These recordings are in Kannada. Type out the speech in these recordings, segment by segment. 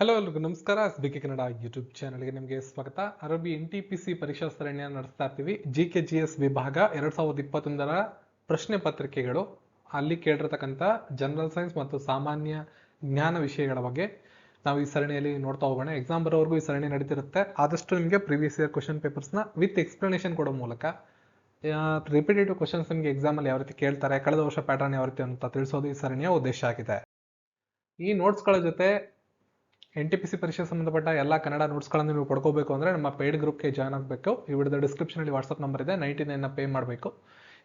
ಹಲೋ ಎಲ್ರಿಗೂ ನಮಸ್ಕಾರ. S B K Kannada YouTube ಚಾನಲ್ಗೆ ನಿಮಗೆ ಸ್ವಾಗತ. ಅರಬಿ ಎನ್ ಟಿ ಪಿ ಸಿ ಪರೀಕ್ಷಾ ಸರಣಿಯನ್ನು ನಡೆಸ್ತಾ ಇರ್ತೀವಿ ಜಿ ಕೆ ಜಿ ಎಸ್ ವಿಭಾಗ ಎರಡ್ ಸಾವಿರದ ಇಪ್ಪತ್ತೊಂದರ ಪ್ರಶ್ನೆ ಪತ್ರಿಕೆಗಳು. ಅಲ್ಲಿ ಕೇಳಿರ್ತಕ್ಕಂಥ ಜನರಲ್ ಸೈನ್ಸ್ ಮತ್ತು ಸಾಮಾನ್ಯ ಜ್ಞಾನ ವಿಷಯಗಳ ಬಗ್ಗೆ ನಾವು ಈ ಸರಣಿಯಲ್ಲಿ ನೋಡ್ತಾ ಹೋಗೋಣ. ಎಕ್ಸಾಮ್ ಬರೋವರೆಗೂ ಈ ಸರಣಿ ನಡೀತಿರುತ್ತೆ. ಆದಷ್ಟು ನಿಮಗೆ ಪ್ರೀವಿಯಸ್ ಇಯರ್ ಕ್ವಶನ್ ಪೇಪರ್ಸ್ನ ವಿತ್ ಎಕ್ಸ್ಪ್ಲನೇಷನ್ ಕೊಡೋ ಮೂಲಕ ರಿಪಿಟೇಟಿವ್ ಕ್ವಶನ್ಸ್ ನಿಮಗೆ ಎಕ್ಸಾಮಲ್ಲಿ ಯಾವ ರೀತಿ ಕೇಳ್ತಾರೆ, ಕಳೆದ ವರ್ಷ ಪ್ಯಾಟರ್ನ್ ಯಾವ ರೀತಿ ಅಂತ ತಿಳಿಸೋದು ಈ ಸರಣಿಯ ಉದ್ದೇಶ ಆಗಿದೆ. ಈ ನೋಟ್ಸ್ಗಳ ಜೊತೆ ಎನ್ ಟಿ ಪಿ ಸಿ ಪರೀಕ್ಷೆ ಸಂಬಂಧಪಟ್ಟ ಎಲ್ಲ ಕನ್ನಡ ನೋಟ್ಸ್ಗಳನ್ನು ನೀವು ಪಡ್ಕೋಬೇಕು ಅಂದರೆ ನಮ್ಮ ಪೇಯ್ಡ್ ಗ್ರೂಪ್ಗೆ ಜಾಯ್ನ್ ಆಗಬೇಕು. ಈ ವಿಡಿಯೋದ ಡಿಸ್ಕ್ರಿಪ್ಷನಲ್ಲಿ ವಾಟ್ಸಪ್ ನಂಬರ್ ಇದೆ. ನೈಂಟಿ ನೈನ್ನ ಪೇ ಮಾಡಬೇಕು.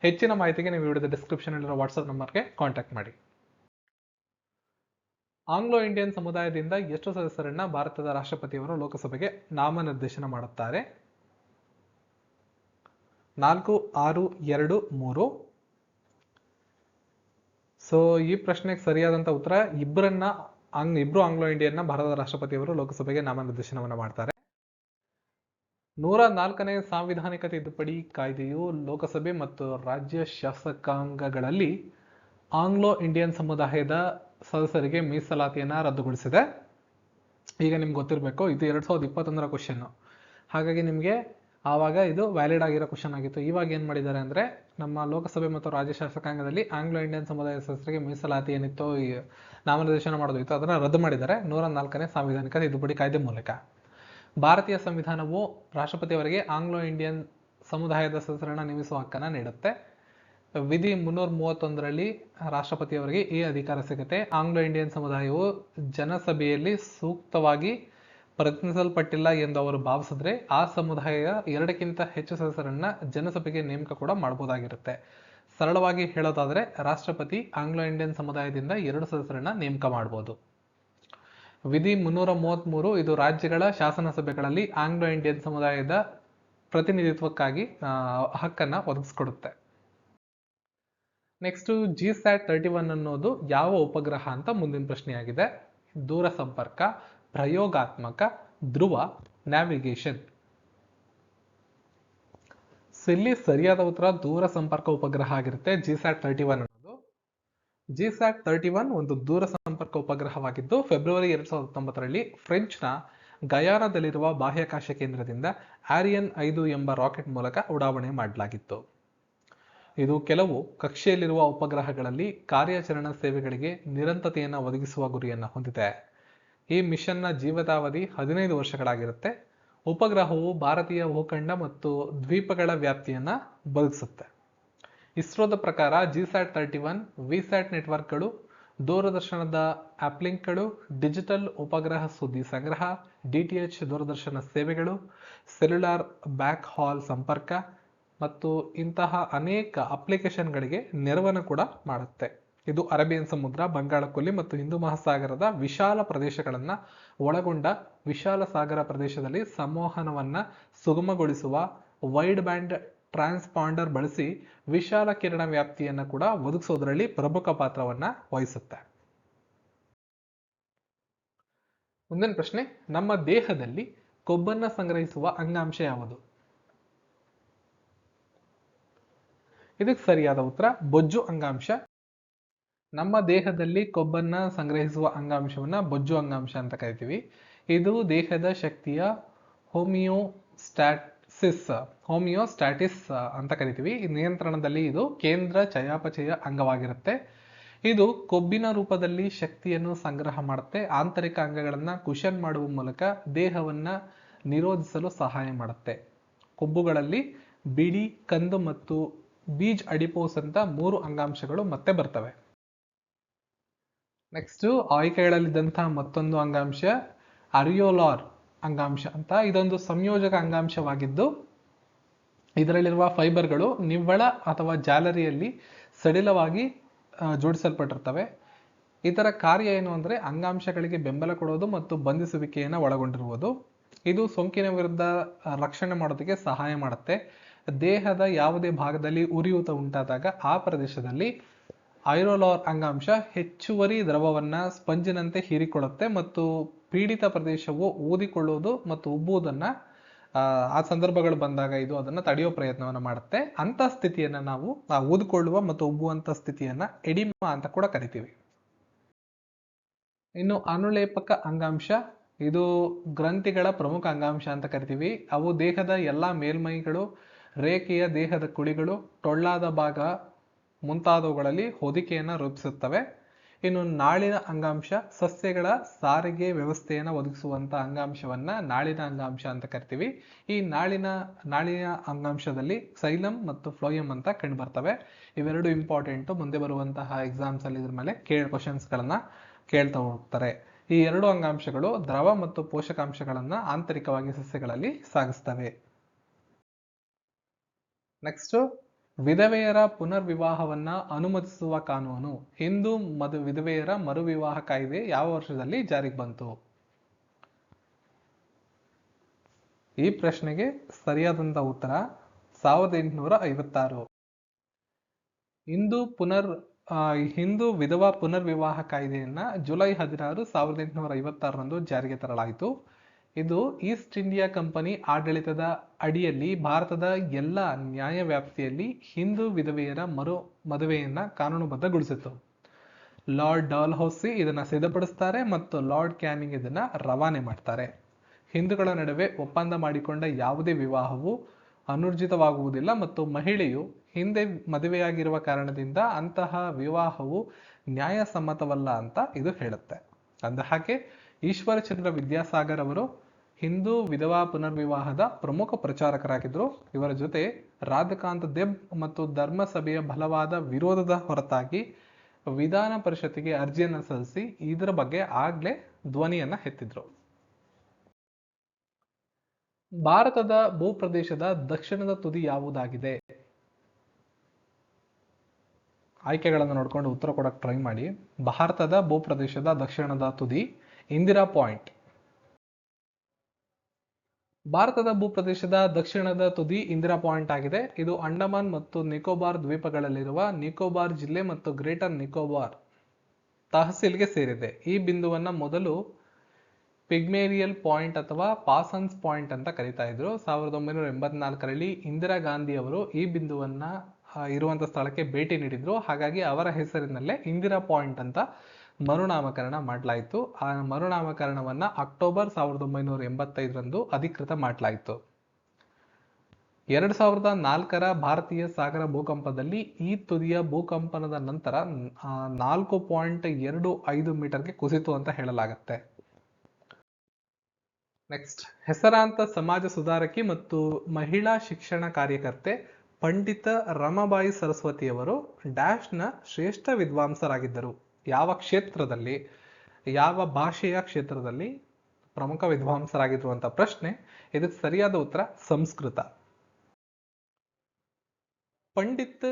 ಹೆಚ್ಚಿನ ಮಾಹಿತಿಗೆ ನೀವು ವಿಡಿಯೋದ ಡಿಸ್ಕ್ರಿಪ್ಷನಲ್ಲಿರೋ ವಾಟ್ಸಪ್ ನಂಬರ್ಗೆ ಕಾಂಟ್ಯಾಕ್ಟ್ ಮಾಡಿ. ಆಂಗ್ಲೋ ಇಂಡಿಯನ್ ಸಮುದಾಯದಿಂದ ಎಷ್ಟು ಸದಸ್ಯರನ್ನ ಭಾರತದ ರಾಷ್ಟ್ರಪತಿಯವರು ಲೋಕಸಭೆಗೆ ನಾಮನಿರ್ದೇಶನ ಮಾಡುತ್ತಾರೆ. ನಾಲ್ಕು, ಆರು, ಎರಡು, ಮೂರು. ಸೊ ಈ ಪ್ರಶ್ನೆಗೆ ಸರಿಯಾದಂತ ಉತ್ತರ ಇಬ್ಬರನ್ನ ಆಂಗ್ ಇಬ್ರು ಆಂಗ್ಲೋ ಇಂಡಿಯನ್ನ ಭಾರತದ ರಾಷ್ಟ್ರಪತಿಯವರು ಲೋಕಸಭೆಗೆ ನಾಮನಿರ್ದೇಶನವನ್ನು ಮಾಡ್ತಾರೆ. ನೂರ ನಾಲ್ಕನೇ ಸಾಂವಿಧಾನಿಕ ತಿದ್ದುಪಡಿ ಕಾಯ್ದೆಯು ಲೋಕಸಭೆ ಮತ್ತು ರಾಜ್ಯ ಶಾಸಕಾಂಗಗಳಲ್ಲಿ ಆಂಗ್ಲೋ ಇಂಡಿಯನ್ ಸಮುದಾಯದ ಸದಸ್ಯರಿಗೆ ಮೀಸಲಾತಿಯನ್ನ ರದ್ದುಗೊಳಿಸಿದೆ. ಈಗ ನಿಮ್ಗೆ ಗೊತ್ತಿರಬೇಕು, ಇದು ಎರಡ್ ಸಾವಿರದ ಇಪ್ಪತ್ತೊಂದರ ಕ್ವಶನ್ ಹಾಗಾಗಿ ನಿಮಗೆ ಆವಾಗ ಇದು ವ್ಯಾಲಿಡ್ ಆಗಿರೋ ಕ್ವಶನ್ ಆಗಿತ್ತು. ಇವಾಗ ಏನು ಮಾಡಿದ್ದಾರೆ ಅಂದರೆ, ನಮ್ಮ ಲೋಕಸಭೆ ಮತ್ತು ರಾಜ್ಯ ಶಾಸಕಾಂಗದಲ್ಲಿ ಆಂಗ್ಲೋ ಇಂಡಿಯನ್ ಸಮುದಾಯ ಸದಸ್ಯರಿಗೆ ಮೀಸಲಾತಿ ಏನಿತ್ತು ಈ ನಾಮನಿರ್ದೇಶನ ಮಾಡೋದಿತ್ತು, ಅದನ್ನು ರದ್ದು ಮಾಡಿದ್ದಾರೆ ನೂರ ನಾಲ್ಕನೇ ಸಾಂವಿಧಾನಿಕ ತಿದ್ದುಪಡಿ ಕಾಯ್ದೆ ಮೂಲಕ. ಭಾರತೀಯ ಸಂವಿಧಾನವು ರಾಷ್ಟ್ರಪತಿಯವರಿಗೆ ಆಂಗ್ಲೋ ಇಂಡಿಯನ್ ಸಮುದಾಯದ ಸದಸ್ಯರನ್ನ ನೇಮಿಸುವ ಹಕ್ಕನ್ನು ನೀಡುತ್ತೆ. ವಿಧಿ ಮುನ್ನೂರ ಮೂವತ್ತೊಂದರಲ್ಲಿ ರಾಷ್ಟ್ರಪತಿಯವರಿಗೆ ಈ ಅಧಿಕಾರ ಸಿಗುತ್ತೆ. ಆಂಗ್ಲೋ ಇಂಡಿಯನ್ ಸಮುದಾಯವು ಜನಸಭೆಯಲ್ಲಿ ಸೂಕ್ತವಾಗಿ ಪ್ರತಿನಿಧಿಸಲ್ಪಟ್ಟಿಲ್ಲ ಎಂದು ಅವರು ಭಾವಿಸಿದ್ರೆ ಆ ಸಮುದಾಯ ಎರಡಕ್ಕಿಂತ ಹೆಚ್ಚು ಸದಸ್ಯರನ್ನ ಜನಸಭೆಗೆ ನೇಮಕ ಕೂಡ ಮಾಡಬಹುದಾಗಿರುತ್ತೆ. ಸರಳವಾಗಿ ಹೇಳೋದಾದ್ರೆ ರಾಷ್ಟ್ರಪತಿ ಆಂಗ್ಲೋ ಇಂಡಿಯನ್ ಸಮುದಾಯದಿಂದ ಎರಡು ಸದಸ್ಯರನ್ನ ನೇಮಕ ಮಾಡಬಹುದು ವಿಧಿ ಮುನ್ನೂರ ಮೂವತ್ತ್ಮೂರು ಇದು ರಾಜ್ಯಗಳ ಶಾಸನ ಸಭೆಗಳಲ್ಲಿ ಆಂಗ್ಲೋ ಇಂಡಿಯನ್ ಸಮುದಾಯದ ಪ್ರತಿನಿಧಿತ್ವಕ್ಕಾಗಿ ಹಕ್ಕನ್ನ ಒದಗಿಸ್ಕೊಡುತ್ತೆ. Next G SAT thirty one ಅನ್ನೋದು ಯಾವ ಉಪಗ್ರಹ ಅಂತ ಮುಂದಿನ ಪ್ರಶ್ನೆಯಾಗಿದೆ. ದೂರ ಸಂಪರ್ಕ ಪ್ರಯೋಗಾತ್ಮಕ ಧ್ರುವ ನ್ಯಾವಿಗೇಷನ್ ಇಲ್ಲಿ ಸರಿಯಾದ ಉತ್ತರ ದೂರ ಸಂಪರ್ಕ ಉಪಗ್ರಹ ಆಗಿರುತ್ತೆ ಜಿಸ್ಯಾಟ್ ತರ್ಟಿ ಒನ್ ಅನ್ನೋದು. ಜಿಸ್ಯಾಟ್ ತರ್ಟಿ ಒನ್ ಒಂದು ದೂರ ಸಂಪರ್ಕ ಉಪಗ್ರಹವಾಗಿದ್ದು ಫೆಬ್ರವರಿ ಎರಡ್ ಸಾವಿರದ ಹತ್ತೊಂಬತ್ತರಲ್ಲಿ ಫ್ರೆಂಚ್ನ ಗಯಾನದಲ್ಲಿರುವ ಬಾಹ್ಯಾಕಾಶ ಕೇಂದ್ರದಿಂದ ಆರಿಯನ್ ಐದು ಎಂಬ ರಾಕೆಟ್ ಮೂಲಕ ಉಡಾವಣೆ ಮಾಡಲಾಗಿತ್ತು. ಇದು ಕೆಲವು ಕಕ್ಷೆಯಲ್ಲಿರುವ ಉಪಗ್ರಹಗಳಲ್ಲಿ ಕಾರ್ಯಾಚರಣಾ ಸೇವೆಗಳಿಗೆ ನಿರಂತರತೆಯನ್ನು ಒದಗಿಸುವ ಗುರಿಯನ್ನು ಹೊಂದಿದೆ. ಈ ಮಿಷನ್ನ ಜೀವಿತಾವಧಿ ಹದಿನೈದು ವರ್ಷಗಳಾಗಿರುತ್ತೆ. ಉಪಗ್ರಹವು ಭಾರತೀಯ ಭೂಖಂಡ ಮತ್ತು ದ್ವೀಪಗಳ ವ್ಯಾಪ್ತಿಯನ್ನ ಬದುಕಿಸುತ್ತೆ ಇಸ್ರೋದ ಪ್ರಕಾರ ಜಿಸ್ಯಾಟ್ ತರ್ಟಿ ಒನ್ ವಿಸ್ಯಾಟ್ ನೆಟ್ವರ್ಕ್ಗಳು ದೂರದರ್ಶನದ ಆಪ್ಲಿಂಕ್ಗಳು ಡಿಜಿಟಲ್ ಉಪಗ್ರಹ ಸುದ್ದಿ ಸಂಗ್ರಹ ಡಿಟಿಎಚ್ ದೂರದರ್ಶನ ಸೇವೆಗಳು, ಸೆಲ್ಯುಲಾರ್ ಬ್ಯಾಕ್ ಹಾಲ್ ಸಂಪರ್ಕ ಮತ್ತು ಇಂತಹ ಅನೇಕ ಅಪ್ಲಿಕೇಶನ್ಗಳಿಗೆ ನೆರವನ್ನು ಕೂಡ ಮಾಡುತ್ತೆ. ಇದು ಅರೇಬಿಯನ್ ಸಮುದ್ರ ಬಂಗಾಳಕೊಲ್ಲಿ ಮತ್ತು ಹಿಂದೂ ಮಹಾಸಾಗರದ ವಿಶಾಲ ಪ್ರದೇಶಗಳನ್ನ ಒಳಗೊಂಡ ವಿಶಾಲ ಸಾಗರ ಪ್ರದೇಶದಲ್ಲಿ ಸಂವಹನವನ್ನ ಸುಗಮಗೊಳಿಸುವ ವೈಡ್ ಬ್ಯಾಂಡ್ ಟ್ರಾನ್ಸ್ಪಾಂಡರ್ ಬಳಸಿ ವಿಶಾಲ ಕಿರಣ ವ್ಯಾಪ್ತಿಯನ್ನ ಕೂಡ ಒದಗಿಸೋದ್ರಲ್ಲಿ ಪ್ರಮುಖ ಪಾತ್ರವನ್ನ ವಹಿಸುತ್ತೆ. ಮುಂದಿನ ಪ್ರಶ್ನೆ, ನಮ್ಮ ದೇಹದಲ್ಲಿ ಕೊಬ್ಬನ್ನ ಸಂಗ್ರಹಿಸುವ ಅಂಗಾಂಶ ಯಾವುದು? ಇದಕ್ಕೆ ಸರಿಯಾದ ಉತ್ತರ, ಬೊಜ್ಜು ಅಂಗಾಂಶ. ನಮ್ಮ ದೇಹದಲ್ಲಿ ಕೊಬ್ಬನ್ನ ಸಂಗ್ರಹಿಸುವ ಅಂಗಾಂಶವನ್ನ ಬೊಜ್ಜು ಅಂಗಾಂಶ ಅಂತ ಕರಿತೀವಿ. ಇದು ದೇಹದ ಶಕ್ತಿಯ ಹೋಮಿಯೋಸ್ಟಾಟಿಸ್ ಹೋಮಿಯೋಸ್ಟಾಟಿಸ್ ಅಂತ ಕರಿತೀವಿ. ನಿಯಂತ್ರಣದಲ್ಲಿ ಇದು ಕೇಂದ್ರ ಚಯಾಪಚಯ ಅಂಗವಾಗಿರುತ್ತೆ. ಇದು ಕೊಬ್ಬಿನ ರೂಪದಲ್ಲಿ ಶಕ್ತಿಯನ್ನು ಸಂಗ್ರಹ ಮಾಡುತ್ತೆ. ಆಂತರಿಕ ಅಂಗಗಳನ್ನ ಕುಶನ್ ಮಾಡುವ ಮೂಲಕ ದೇಹವನ್ನ ನಿರೋಧಿಸಲು ಸಹಾಯ ಮಾಡುತ್ತೆ. ಕೊಬ್ಬುಗಳಲ್ಲಿ ಬಿಳಿ, ಕಂದು ಮತ್ತು ಬೀಜ್ ಅಡಿಪೋಸ್ ಅಂತ ಮೂರು ಅಂಗಾಂಶಗಳು ಮತ್ತೆ ಬರ್ತವೆ. ನೆಕ್ಸ್ಟ್ ಆಯ್ಕೆಗಳಲ್ಲಿದ್ದಂತಹ ಮತ್ತೊಂದು ಅಂಗಾಂಶ, ಅರಿಯೋಲಾರ್ ಅಂಗಾಂಶ ಅಂತ ಇದೊಂದು ಸಂಯೋಜಕ ಅಂಗಾಂಶವಾಗಿದ್ದು, ಇದರಲ್ಲಿರುವ ಫೈಬರ್ಗಳು ನಿವ್ವಳ ಅಥವಾ ಜಾಲರಿಯಲ್ಲಿ ಸಡಿಲವಾಗಿ ಜೋಡಿಸಲ್ಪಟ್ಟಿರ್ತವೆ. ಇದರ ಕಾರ್ಯ ಏನು ಅಂದರೆ ಅಂಗಾಂಶಗಳಿಗೆ ಬೆಂಬಲ ಕೊಡೋದು ಮತ್ತು ಬಂಧಿಸುವಿಕೆಯನ್ನು ಒಳಗೊಂಡಿರುವುದು. ಇದು ಸೋಂಕಿನ ವಿರುದ್ಧ ರಕ್ಷಣೆ ಮಾಡೋದಕ್ಕೆ ಸಹಾಯ ಮಾಡುತ್ತೆ. ದೇಹದ ಯಾವುದೇ ಭಾಗದಲ್ಲಿ ಉರಿಯೂತ ಉಂಟಾದಾಗ ಆ ಪ್ರದೇಶದಲ್ಲಿ ಐರೋಲಾರ್ ಅಂಗಾಂಶ ಹೆಚ್ಚುವರಿ ದ್ರವವನ್ನು ಸ್ಪಂಜಿನಂತೆ ಹೀರಿಕೊಳ್ಳುತ್ತೆ ಮತ್ತು ಪೀಡಿತ ಪ್ರದೇಶವು ಊದಿಕೊಳ್ಳುವುದು ಮತ್ತು ಉಬ್ಬುವುದನ್ನ ಆ, ಸಂದರ್ಭಗಳು ಬಂದಾಗ ಇದು ಅದನ್ನ ತಡೆಯೋ ಪ್ರಯತ್ನವನ್ನು ಮಾಡುತ್ತೆ. ಅಂತ ಸ್ಥಿತಿಯನ್ನ ನಾವು ಊದಿಕೊಳ್ಳುವ ಮತ್ತು ಉಬ್ಬುವಂಥ ಸ್ಥಿತಿಯನ್ನ ಎಡಿಮಾ ಅಂತ ಕೂಡ ಕರಿತೀವಿ. ಇನ್ನು ಅನುಲೇಪಕ ಅಂಗಾಂಶ ಇದು ಗ್ರಂಥಿಗಳ ಪ್ರಮುಖ ಅಂಗಾಂಶ ಅಂತ ಕರಿತೀವಿ. ಅವು ದೇಹದ ಎಲ್ಲ ಮೇಲ್ಮೈಗಳು ರೇಖೆಯ ದೇಹದ ಕುಳಿಗಳು ಟೊಳ್ಳಾದ ಭಾಗ ಮುಂತಾದವುಗಳಲ್ಲಿ ಹೊದಿಕೆಯನ್ನು ರೂಪಿಸುತ್ತವೆ. ಇನ್ನು ನಾಳಿನ ಅಂಗಾಂಶ ಸಸ್ಯಗಳ ಸಾರಿಗೆ ವ್ಯವಸ್ಥೆಯನ್ನು ಒದಗಿಸುವಂತ ಅಂಗಾಂಶವನ್ನ ನಾಳಿನ ಅಂಗಾಂಶ ಅಂತ ಕರಿತೀವಿ. ಈ ನಾಳಿನ ನಾಳಿನ ಅಂಗಾಂಶದಲ್ಲಿ ಸೈಲಮ್ ಮತ್ತು ಫ್ಲೋಯಮ್ ಅಂತ ಕಂಡು ಬರ್ತವೆ ಇವೆರಡು ಇಂಪಾರ್ಟೆಂಟ್ ಮುಂದೆ ಬರುವಂತಹ ಎಕ್ಸಾಮ್ಸ್ ಅಲ್ಲಿ ಇದ್ರ ಮೇಲೆ ಕೇಳ ಕ್ವಶನ್ಸ್ ಗಳನ್ನ ಕೇಳ್ತಾ ಹೋಗ್ತಾರೆ. ಈ ಎರಡು ಅಂಗಾಂಶಗಳು ದ್ರವ ಮತ್ತು ಪೋಷಕಾಂಶಗಳನ್ನ ಆಂತರಿಕವಾಗಿ ಸಸ್ಯಗಳಲ್ಲಿ ಸಾಗಿಸ್ತವೆ. ನೆಕ್ಸ್ಟ್ ವಿಧವೆಯರ ಪುನರ್ವಿವಾಹವನ್ನ ಅನುಮತಿಸುವ ಕಾನೂನು. ಹಿಂದೂ ಮದು, ವಿಧವೆಯರ ಮರುವಿವಾಹ ಕಾಯ್ದೆ ಯಾವ ವರ್ಷದಲ್ಲಿ ಜಾರಿಗೆ ಬಂತು? ಈ ಪ್ರಶ್ನೆಗೆ ಸರಿಯಾದಂತ ಉತ್ತರ ಸಾವಿರದ ಎಂಟುನೂರ ಐವತ್ತಾರು. ಹಿಂದೂ ಪುನರ್ ಹಿಂದೂ ವಿಧವಾ ಪುನರ್ವಿವಾಹ ಕಾಯ್ದೆಯನ್ನ ಜುಲೈ ಹದಿನಾರು ಸಾವಿರದ ಎಂಟುನೂರ ಐವತ್ತಾರರಂದು ಜಾರಿಗೆ ತರಲಾಯಿತು. ಇದು ಈಸ್ಟ್ ಇಂಡಿಯಾ ಕಂಪನಿ ಆಡಳಿತದ ಅಡಿಯಲ್ಲಿ ಭಾರತದ ಎಲ್ಲ ನ್ಯಾಯ ವ್ಯಾಪ್ತಿಯಲ್ಲಿ ಹಿಂದೂ ವಿಧವೆಯರ ಮರು ಮದುವೆಯನ್ನು ಕಾನೂನುಬದ್ಧಗೊಳಿಸಿತು ಲಾರ್ಡ್ ಡಾಲ್ ಹೌಸಿ ಇದನ್ನು ಸಿದ್ಧಪಡಿಸ್ತಾರೆ ಮತ್ತು ಲಾರ್ಡ್ ಕ್ಯಾನಿಂಗ್ ಇದನ್ನು ರವಾನೆ ಮಾಡ್ತಾರೆ. ಹಿಂದೂಗಳ ನಡುವೆ ಒಪ್ಪಂದ ಮಾಡಿಕೊಂಡ ಯಾವುದೇ ವಿವಾಹವು ಅನುರ್ಜಿತವಾಗುವುದಿಲ್ಲ ಮತ್ತು ಮಹಿಳೆಯು ಹಿಂದೆ ಮದುವೆಯಾಗಿರುವ ಕಾರಣದಿಂದ ಅಂತಹ ವಿವಾಹವು ನ್ಯಾಯಸಮ್ಮತವಲ್ಲ ಅಂತ ಇದು ಹೇಳುತ್ತೆ. ಅಂದ ಹಾಗೆ ಈಶ್ವರಚಂದ್ರ ವಿದ್ಯಾಸಾಗರ್ ಅವರು ಹಿಂದೂ ವಿಧವಾ ಪುನರ್ವಿವಾಹದ ಪ್ರಮುಖ ಪ್ರಚಾರಕರಾಗಿದ್ದರು. ಇವರ ಜೊತೆ ರಾಧಕಾಂತ್ ದೆಬ್ ಮತ್ತು ಧರ್ಮಸಭೆಯ ಬಲವಾದ ವಿರೋಧದ ಹೊರತಾಗಿ ವಿಧಾನ ಪರಿಷತ್ತಿಗೆ ಅರ್ಜಿಯನ್ನು ಸಲ್ಲಿಸಿ ಇದರ ಬಗ್ಗೆ ಆಗ್ಲೇ ಧ್ವನಿಯನ್ನ ಎತ್ತಿದ್ರು. ಭಾರತದ ಭೂಪ್ರದೇಶದ ದಕ್ಷಿಣದ ತುದಿ ಯಾವುದಾಗಿದೆ? ಆಯ್ಕೆಗಳನ್ನು ನೋಡ್ಕೊಂಡು ಉತ್ತರ ಕೊಡಕ್ಕೆ ಟ್ರೈ ಮಾಡಿ. ಭಾರತದ ಭೂಪ್ರದೇಶದ ದಕ್ಷಿಣದ ತುದಿ ಇಂದಿರಾ ಪಾಯಿಂಟ್. ಭಾರತದ ಭೂಪ್ರದೇಶದ ದಕ್ಷಿಣದ ತುದಿ ಇಂದಿರಾ ಪಾಯಿಂಟ್ ಆಗಿದೆ. ಇದು ಅಂಡಮಾನ್ ಮತ್ತು ನಿಕೋಬಾರ್ ದ್ವೀಪಗಳಲ್ಲಿರುವ ನಿಕೋಬಾರ್ ಜಿಲ್ಲೆ ಮತ್ತು ಗ್ರೇಟರ್ ನಿಕೋಬಾರ್ ತಹಸೀಲ್ಗೆ ಸೇರಿದೆ. ಈ ಬಿಂದುವನ್ನ ಮೊದಲು ಪಿಗ್ಮೇರಿಯಲ್ ಪಾಯಿಂಟ್ ಅಥವಾ ಪಾಸನ್ಸ್ ಪಾಯಿಂಟ್ ಅಂತ ಕರೀತಾ ಇದ್ರು. ಸಾವಿರದ ಒಂಬೈನೂರ ಎಂಬತ್ನಾಲ್ಕರಲ್ಲಿ ಇಂದಿರಾ ಗಾಂಧಿ ಅವರು ಈ ಬಿಂದುವನ್ನ ಇರುವಂಥ ಸ್ಥಳಕ್ಕೆ ಭೇಟಿ ನೀಡಿದ್ರು. ಹಾಗಾಗಿ ಅವರ ಹೆಸರಿನಲ್ಲೇ ಇಂದಿರಾ ಪಾಯಿಂಟ್ ಅಂತ ಮರುನಾಮಕರಣ ಮಾಡಲಾಯಿತು. ಆ ಮರುನಾಮಕರಣವನ್ನು ಅಕ್ಟೋಬರ್ ಸಾವಿರದ ಒಂಬೈನೂರ ಎಂಬತ್ತೈದರಂದು ಅಧಿಕೃತ ಮಾಡಲಾಯಿತು. ಎರಡು ಸಾವಿರದ ನಾಲ್ಕರ ಭಾರತೀಯ ಸಾಗರ ಭೂಕಂಪದಲ್ಲಿ ಈ ತುದಿಯ ಭೂಕಂಪನದ ನಂತರ ನಾಲ್ಕು ಪಾಯಿಂಟ್ ಎರಡು ಐದು ಮೀಟರ್ಗೆ ಕುಸಿತು ಅಂತ ಹೇಳಲಾಗತ್ತೆ. ನೆಕ್ಸ್ಟ್, ಹೆಸರಾಂತ ಸಮಾಜ ಸುಧಾರಕಿ ಮತ್ತು ಮಹಿಳಾ ಶಿಕ್ಷಣ ಕಾರ್ಯಕರ್ತೆ ಪಂಡಿತ ರಮಾಬಾಯಿ ಸರಸ್ವತಿಯವರು ಡ್ಯಾಶ್ನ ಶ್ರೇಷ್ಠ ವಿದ್ವಾಂಸರಾಗಿದ್ದರು. ಯಾವ ಕ್ಷೇತ್ರದಲ್ಲಿ, ಯಾವ ಭಾಷೆಯ ಕ್ಷೇತ್ರದಲ್ಲಿ ಪ್ರಮುಖ ವಿದ್ವಾಂಸರಾಗಿದ್ರು ಪ್ರಶ್ನೆ, ಇದಕ್ಕೆ ಸರಿಯಾದ ಉತ್ತರ ಸಂಸ್ಕೃತ. ಪಂಡಿತ್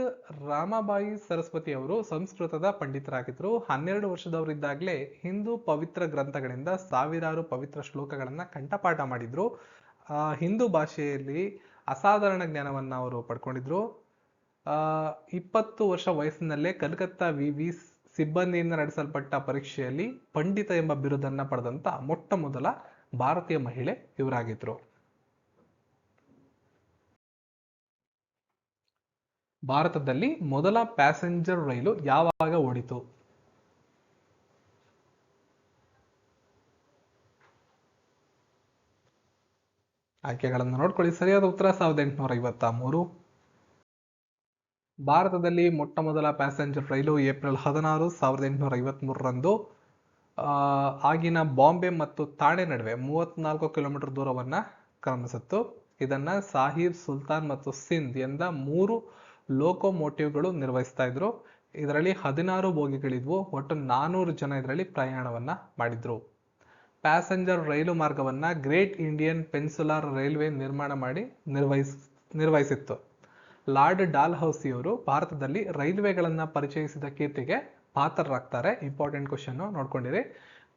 ರಾಮಬಾಯಿ ಸರಸ್ವತಿ ಅವರು ಸಂಸ್ಕೃತದ ಪಂಡಿತರಾಗಿದ್ರು. ಹನ್ನೆರಡು ವರ್ಷದವರಿದ್ದಾಗಲೇ ಹಿಂದೂ ಪವಿತ್ರ ಗ್ರಂಥಗಳಿಂದ ಸಾವಿರಾರು ಪವಿತ್ರ ಶ್ಲೋಕಗಳನ್ನ ಕಂಠಪಾಠ ಮಾಡಿದ್ರು. ಹಿಂದೂ ಭಾಷೆಯಲ್ಲಿ ಅಸಾಧಾರಣ ಜ್ಞಾನವನ್ನ ಅವರು ಪಡ್ಕೊಂಡಿದ್ರು. ಇಪ್ಪತ್ತು ವರ್ಷ ವಯಸ್ಸಿನಲ್ಲೇ ಕಲ್ಕತ್ತಾ ವಿವಿ ಸಿಬ್ಬಂದಿಯಿಂದ ನಡೆಸಲ್ಪಟ್ಟ ಪರೀಕ್ಷೆಯಲ್ಲಿ ಪಂಡಿತ ಎಂಬ ಬಿರುದನ್ನ ಪಡೆದಂತ ಮೊಟ್ಟ ಮೊದಲ ಭಾರತೀಯ ಮಹಿಳೆ ಇವರಾಗಿದ್ರು. ಭಾರತದಲ್ಲಿ ಮೊದಲ ಪ್ಯಾಸೆಂಜರ್ ರೈಲು ಯಾವಾಗ ಓಡಿತು? ಆಯ್ಕೆಗಳನ್ನು ನೋಡ್ಕೊಳ್ಳಿ. ಸರಿಯಾದ ಉತ್ತರ ಸಾವಿರದ ಎಂಟುನೂರ ಐವತ್ತ ಮೂರು. ಭಾರತದಲ್ಲಿ ಮೊಟ್ಟ ಮೊದಲ ಪ್ಯಾಸೆಂಜರ್ ರೈಲು ಏಪ್ರಿಲ್ ಹದಿನಾರು, ಸಾವಿರದ ಎಂಟುನೂರ ಐವತ್ಮೂರರಂದು ಆಗಿನ ಬಾಂಬೆ ಮತ್ತು ಥಾಣೆ ನಡುವೆ ಮೂವತ್ನಾಲ್ಕು ಕಿಲೋಮೀಟರ್ ದೂರವನ್ನು ಕ್ರಮಿಸಿತ್ತು. ಇದನ್ನು ಸಾಹಿಬ್ ಸುಲ್ತಾನ್ ಮತ್ತು ಸಿಂಧ್ ಎಂದ ಮೂರು ಲೋಕೋಮೋಟಿವ್ಗಳು ನಿರ್ವಹಿಸ್ತಾ ಇದ್ರು. ಇದರಲ್ಲಿ ಹದಿನಾರು ಬೋಗಿಗಳಿದ್ವು. ಒಟ್ಟು ನಾನ್ನೂರು ಜನ ಇದರಲ್ಲಿ ಪ್ರಯಾಣವನ್ನು ಮಾಡಿದ್ರು. ಪ್ಯಾಸೆಂಜರ್ ರೈಲು ಮಾರ್ಗವನ್ನು ಗ್ರೇಟ್ ಇಂಡಿಯನ್ ಪೆನ್ಸುಲಾರ್ ರೈಲ್ವೆ ನಿರ್ಮಾಣ ಮಾಡಿ ನಿರ್ವಹಿಸ್, ನಿರ್ವಹಿಸಿತ್ತು. ಲಾರ್ಡ್ ಡಾಲ್ ಹೌಸಿಯವರು ಭಾರತದಲ್ಲಿ ರೈಲ್ವೆಗಳನ್ನ ಪರಿಚಯಿಸಿದ ಕೀರ್ತಿಗೆ ಪಾತ್ರರಾಗ್ತಾರೆ. ಇಂಪಾರ್ಟೆಂಟ್ ಕ್ವಶನ್ ನೋಡ್ಕೊಂಡಿರಿ.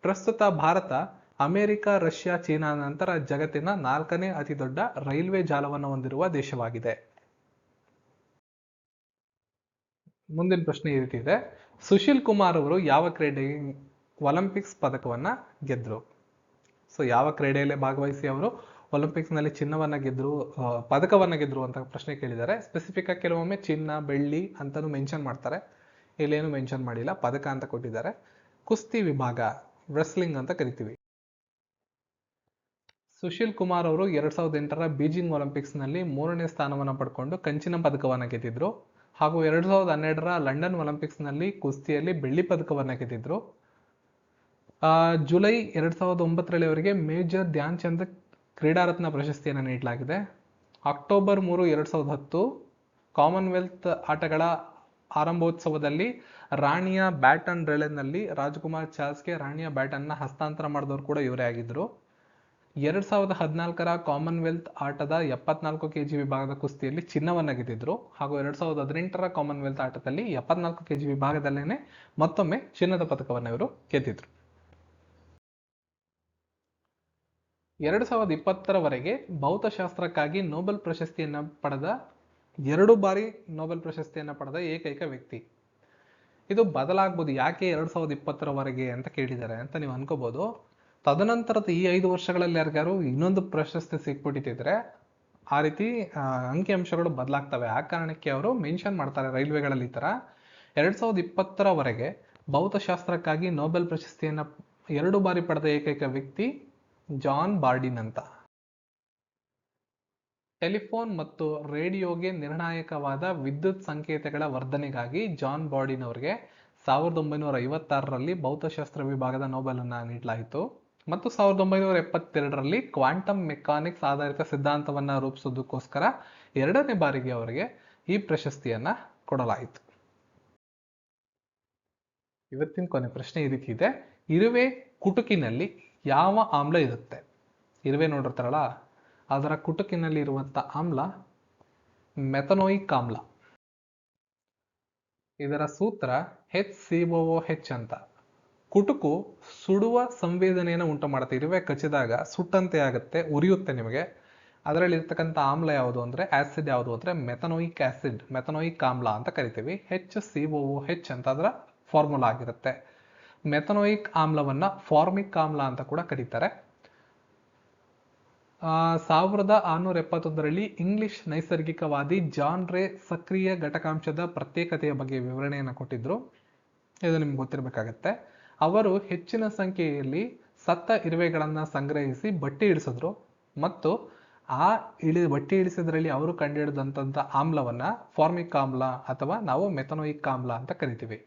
ಪ್ರಸ್ತುತ ಭಾರತ, ಅಮೆರಿಕ, ರಷ್ಯಾ, ಚೀನಾ ನಂತರ ಜಗತ್ತಿನ ನಾಲ್ಕನೇ ಅತಿ ದೊಡ್ಡ ರೈಲ್ವೆ ಜಾಲವನ್ನು ಹೊಂದಿರುವ ದೇಶವಾಗಿದೆ. ಮುಂದಿನ ಪ್ರಶ್ನೆ ಈ ರೀತಿ ಇದೆ. ಸುಶೀಲ್ ಕುಮಾರ್ ಅವರು ಯಾವ ಕ್ರೀಡೆ ಒಲಿಂಪಿಕ್ಸ್ ಪದಕವನ್ನ ಗೆದ್ರು? ಸೊ ಯಾವ ಕ್ರೀಡೆಯಲ್ಲಿ ಭಾಗವಹಿಸಿ ಅವರು? ಒಲಿಂಪಿಕ್ಸ್ನಲ್ಲಿ ಚಿನ್ನವನ್ನ ಗೆದ್ರು ಪದಕವನ್ನ ಗೆದ್ರು ಅಂತ ಪ್ರಶ್ನೆ ಕೇಳಿದ್ದಾರೆ. ಸ್ಪೆಸಿಫಿಕ್ ಆಗಿ ಕೆಲವೊಮ್ಮೆ ಚಿನ್ನ, ಬೆಳ್ಳಿ ಅಂತಾನು ಮೆನ್ಷನ್ ಮಾಡ್ತಾರೆ. ಇಲ್ಲೇನು ಮೆನ್ಷನ್ ಮಾಡಿಲ್ಲ. ಪದಕ ಅಂತ ಕೊಟ್ಟಿದ್ದಾರೆ. ಕುಸ್ತಿ ವಿಭಾಗ ರೆಸ್ಲಿಂಗ್ ಅಂತ ಕರಿತೀವಿ. ಸುಶೀಲ್ ಕುಮಾರ್ ಅವರು ಎರಡ್ ಸಾವಿರದ ಎಂಟರ ಬೀಜಿಂಗ್ ಒಲಿಂಪಿಕ್ಸ್ನಲ್ಲಿ ಮೂರನೇ ಸ್ಥಾನವನ್ನು ಪಡ್ಕೊಂಡು ಕಂಚಿನ ಪದಕವನ್ನು ಗೆದ್ದಿದ್ರು. ಹಾಗೂ ಎರಡ್ ಸಾವಿರದ ಹನ್ನೆರಡರ ಲಂಡನ್ ಒಲಿಂಪಿಕ್ಸ್ನಲ್ಲಿ ಕುಸ್ತಿಯಲ್ಲಿ ಬೆಳ್ಳಿ ಪದಕವನ್ನ ಗೆದ್ದಿದ್ರು. ಜುಲೈ ಎರಡ್ ಸಾವಿರದ ಒಂಬತ್ತರಲ್ಲಿ ಅವರಿಗೆ ಮೇಜರ್ ಧ್ಯಾನ್ ಚಂದ್ ಕ್ರೀಡಾರತ್ನ ಪ್ರಶಸ್ತಿಯನ್ನು ನೀಡಲಾಗಿದೆ. ಅಕ್ಟೋಬರ್ ಮೂರು, ಎರಡು ಸಾವಿರದ ಹತ್ತು ಕಾಮನ್ವೆಲ್ತ್ ಆಟಗಳ ಆರಂಭೋತ್ಸವದಲ್ಲಿ ರಾಣಿಯ ಬ್ಯಾಟನ್ ರೆಲೆನಲ್ಲಿ ರಾಜ್ಕುಮಾರ್ ಚಾಲ್ಸ್ಗೆ ರಾಣಿಯ ಬ್ಯಾಟನ್ನ ಹಸ್ತಾಂತರ ಮಾಡಿದವರು ಕೂಡ ಇವರೇ ಆಗಿದ್ದರು ಎರಡು ಸಾವಿರದ ಹದಿನಾಲ್ಕರ ಕಾಮನ್ವೆಲ್ತ್ ಆಟದ ಎಪ್ಪತ್ನಾಲ್ಕು ಕೆ ಜಿ ವಿಭಾಗದ ಕುಸ್ತಿಯಲ್ಲಿ ಚಿನ್ನವನ್ನು ಗೆದ್ದಿದ್ರು ಹಾಗೂ ಎರಡು ಸಾವಿರದ ಹದಿನೆಂಟರ ಕಾಮನ್ವೆಲ್ತ್ ಆಟದಲ್ಲಿ ಎಪ್ಪತ್ನಾಲ್ಕು ಕೆ ಜಿ ವಿಭಾಗದಲ್ಲೇ ಮತ್ತೊಮ್ಮೆ ಚಿನ್ನದ ಪದಕವನ್ನು ಇವರು ಗೆದ್ದಿದ್ರು. ಎರಡು ಸಾವಿರದ ಇಪ್ಪತ್ತರವರೆಗೆ ಭೌತಶಾಸ್ತ್ರಕ್ಕಾಗಿ ನೊಬೆಲ್ ಪ್ರಶಸ್ತಿಯನ್ನು ಪಡೆದ, ಎರಡು ಬಾರಿ ನೊಬೆಲ್ ಪ್ರಶಸ್ತಿಯನ್ನು ಪಡೆದ ಏಕೈಕ ವ್ಯಕ್ತಿ. ಇದು ಬದಲಾಗ್ಬೋದು ಯಾಕೆ ಎರಡು ಸಾವಿರದ ಇಪ್ಪತ್ತರವರೆಗೆ ಅಂತ ಕೇಳಿದ್ದಾರೆ ಅಂತ ನೀವು ಅನ್ಕೋಬಹುದು ತದನಂತರದ ಈ ಐದು ವರ್ಷಗಳಲ್ಲಿ ಯಾರಿಗಾರು ಇನ್ನೊಂದು ಪ್ರಶಸ್ತಿ ಸಿಕ್ಬಿಟ್ಟಿದ್ರೆ ಆ ರೀತಿ ಅಂಕಿಅಂಶಗಳು ಬದಲಾಗ್ತವೆ. ಆ ಕಾರಣಕ್ಕೆ ಅವರು ಮೆನ್ಷನ್ ಮಾಡ್ತಾರೆ ರೈಲ್ವೆಗಳಲ್ಲಿ ಈ ತರ ಎರಡು ಸಾವಿರದ ಇಪ್ಪತ್ತರವರೆಗೆ ಭೌತಶಾಸ್ತ್ರಕ್ಕಾಗಿ ನೊಬೆಲ್ ಪ್ರಶಸ್ತಿಯನ್ನು ಎರಡು ಬಾರಿ ಪಡೆದ ಏಕೈಕ ವ್ಯಕ್ತಿ ಜಾನ್ ಬಾರ್ಡಿನ್ ಅಂತ ಟೆಲಿಫೋನ್ ಮತ್ತು ರೇಡಿಯೋಗೆ ನಿರ್ಣಾಯಕವಾದ ವಿದ್ಯುತ್ ಸಂಕೇತಗಳ ವರ್ಧನೆಗಾಗಿ ಜಾನ್ ಬಾರ್ಡಿನ್ ಅವರಿಗೆ ಸಾವಿರದ ಒಂಬೈನೂರ ಐವತ್ತಾರರಲ್ಲಿ ಭೌತಶಾಸ್ತ್ರ ವಿಭಾಗದ ನೋಬೆಲ್ ಅನ್ನು ನೀಡಲಾಯಿತು ಮತ್ತು ಸಾವಿರದ ಒಂಬೈನೂರ ಎಪ್ಪತ್ತೆರಡರಲ್ಲಿ ಕ್ವಾಂಟಮ್ ಮೆಕ್ಯಾನಿಕ್ಸ್ ಆಧಾರಿತ ಸಿದ್ಧಾಂತವನ್ನ ರೂಪಿಸೋದಕ್ಕೋಸ್ಕರ ಎರಡನೇ ಬಾರಿಗೆ ಅವರಿಗೆ ಈ ಪ್ರಶಸ್ತಿಯನ್ನ ಕೊಡಲಾಯಿತು. ಇವತ್ತಿನ ಕೊನೆ ಪ್ರಶ್ನೆ ಈ ರೀತಿ ಇದೆ. ಇರುವೆ ಕುಟುಕಿನಲ್ಲಿ ಯಾವ ಆಮ್ಲ ಇರುತ್ತೆ? ಇರುವೆ ನೋಡಿರ್ತಾರಲ್ಲ, ಅದರ ಕುಟುಕಿನಲ್ಲಿ ಇರುವಂತ ಆಮ್ಲ ಮೆಥನೋಯಿಕ್ ಆಮ್ಲ. ಇದರ ಸೂತ್ರ ಹೆಚ್ ಸಿ ಒ ಹೆಚ್ ಅಂತ. ಕುಟುಕು ಸುಡುವ ಸಂವೇದನೆಯನ್ನು ಉಂಟು ಮಾಡುತ್ತೆ. ಇರುವೆ ಕಚ್ಚಿದಾಗ ಸುಟ್ಟಂತೆ ಆಗುತ್ತೆ, ಉರಿಯುತ್ತೆ ನಿಮಗೆ. ಅದರಲ್ಲಿ ಇರ್ತಕ್ಕಂಥ ಆಮ್ಲ ಯಾವುದು ಅಂದರೆ ಆ್ಯಸಿಡ್ ಯಾವುದು ಅಂದರೆ, ಮೆಥನೋಯಿಕ್ ಆಸಿಡ್ ಮೆಥನೋಯಿಕ್ ಆಮ್ಲ ಅಂತ ಕರಿತೀವಿ. ಹೆಚ್ ಸಿ ಒ ಹೆಚ್ ಅಂತ ಅದರ ಫಾರ್ಮುಲಾ ಆಗಿರುತ್ತೆ. ಮೆಥನೋಯಿಕ್ ಆಮ್ಲವನ್ನ ಫಾರ್ಮಿಕ್ ಆಮ್ಲ ಅಂತ ಕೂಡ ಕರೀತಾರೆ. ಸಾವಿರದ ಆರುನೂರ ಎಪ್ಪತ್ತೊಂದರಲ್ಲಿ ಇಂಗ್ಲಿಷ್ ನೈಸರ್ಗಿಕವಾದಿ ಜಾನ್ ರೇ ಸಕ್ರಿಯ ಘಟಕಾಂಶದ ಪ್ರತ್ಯೇಕತೆಯ ಬಗ್ಗೆ ವಿವರಣೆಯನ್ನು ಕೊಟ್ಟಿದ್ರು. ಇದು ನಿಮ್ಗೆ ಗೊತ್ತಿರಬೇಕಾಗತ್ತೆ. ಅವರು ಹೆಚ್ಚಿನ ಸಂಖ್ಯೆಯಲ್ಲಿ ಸತ್ತ ಇರುವೆಗಳನ್ನು ಸಂಗ್ರಹಿಸಿ ಬಟ್ಟಿ ಇಳಿಸಿದ್ರು. ಮತ್ತು ಆ ಇಳಿ, ಬಟ್ಟಿ ಇಳಿಸಿದ್ರಲ್ಲಿ ಅವರು ಕಂಡುಹಿಡಿದಂಥ ಆಮ್ಲವನ್ನು ಫಾರ್ಮಿಕ್ ಆಮ್ಲ ಅಥವಾ ನಾವು ಮೆಥನೋಯಿಕ್ ಆಮ್ಲ ಅಂತ ಕರಿತೀವಿ.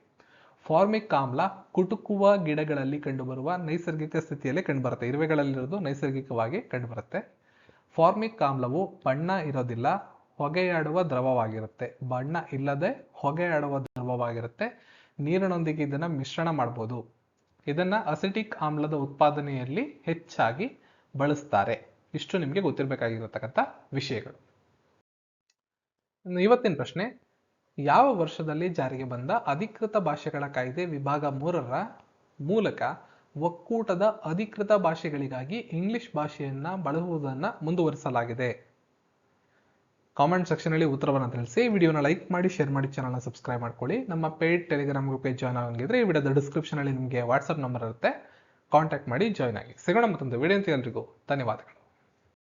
ಫಾರ್ಮಿಕ್ ಆಮ್ಲ ಕುಟುಕುವ ಗಿಡಗಳಲ್ಲಿ ಕಂಡುಬರುವ ನೈಸರ್ಗಿಕ ಸ್ಥಿತಿಯಲ್ಲಿ ಕಂಡುಬರುತ್ತೆ. ಇರುವೆಗಳಲ್ಲಿರೋದು ನೈಸರ್ಗಿಕವಾಗಿ ಕಂಡುಬರುತ್ತೆ. ಫಾರ್ಮಿಕ್ ಆಮ್ಲವು ಬಣ್ಣ ಇರೋದಿಲ್ಲ, ಹೊಗೆಯಾಡುವ ದ್ರವವಾಗಿರುತ್ತೆ. ಬಣ್ಣ ಇಲ್ಲದೆ ಹೊಗೆಯಾಡುವ ದ್ರವವಾಗಿರುತ್ತೆ. ನೀರಿನೊಂದಿಗೆ ಇದನ್ನ ಮಿಶ್ರಣ ಮಾಡ್ಬೋದು. ಇದನ್ನ ಅಸಿಟಿಕ್ ಆಮ್ಲದ ಉತ್ಪಾದನೆಯಲ್ಲಿ ಹೆಚ್ಚಾಗಿ ಬಳಸ್ತಾರೆ. ಇಷ್ಟು ನಿಮಗೆ ಗೊತ್ತಿರಬೇಕಾಗಿರತಕ್ಕಂಥ ವಿಷಯಗಳು. ಇವತ್ತಿನ ಪ್ರಶ್ನೆ ಯಾವ ವರ್ಷದಲ್ಲಿ ಜಾರಿಗೆ ಬಂದ ಅಧಿಕೃತ ಭಾಷೆಗಳ ಕಾಯ್ದೆ ವಿಭಾಗ ಮೂರರ ಮೂಲಕ ಒಕ್ಕೂಟದ ಅಧಿಕೃತ ಭಾಷೆಗಳಿಗಾಗಿ ಇಂಗ್ಲಿಷ್ ಭಾಷೆಯನ್ನ ಬಳಸುವುದನ್ನು ಮುಂದುವರಿಸಲಾಗಿದೆ. ಕಾಮೆಂಟ್ ಸೆಕ್ಷನ್ ಅಲ್ಲಿ ಉತ್ತರವನ್ನು ತಿಳಿಸಿ. ವಿಡಿಯೋನ ಲೈಕ್ ಮಾಡಿ, ಶೇರ್ ಮಾಡಿ, ಚಾನಲ್ನ ಸಬ್ಸ್ಕ್ರೈಬ್ ಮಾಡ್ಕೊಳ್ಳಿ. ನಮ್ಮ ಪೇಡ್ ಟೆಲಿಗ್ರಾಮ್ ಗ್ರೂಪ್ಗೆ ಜಾಯ್ನ್ ಆಗಿದ್ರೆ ಈ ವಿಡಿಯೋದ ಡಿಸ್ಕ್ರಿಪ್ಷನ್ ಅಲ್ಲಿ ನಿಮಗೆ ವಾಟ್ಸ್ಆಪ್ ನಂಬರ್ ಇರುತ್ತೆ. ಕಾಂಟ್ಯಾಕ್ಟ್ ಮಾಡಿ ಜಾಯ್ನ್ ಆಗಿ. ಸಿಗೋಣ ಮತ್ತೊಂದು ವಿಡಿಯೋ ಅಂತ ಧನ್ಯವಾದಗಳು.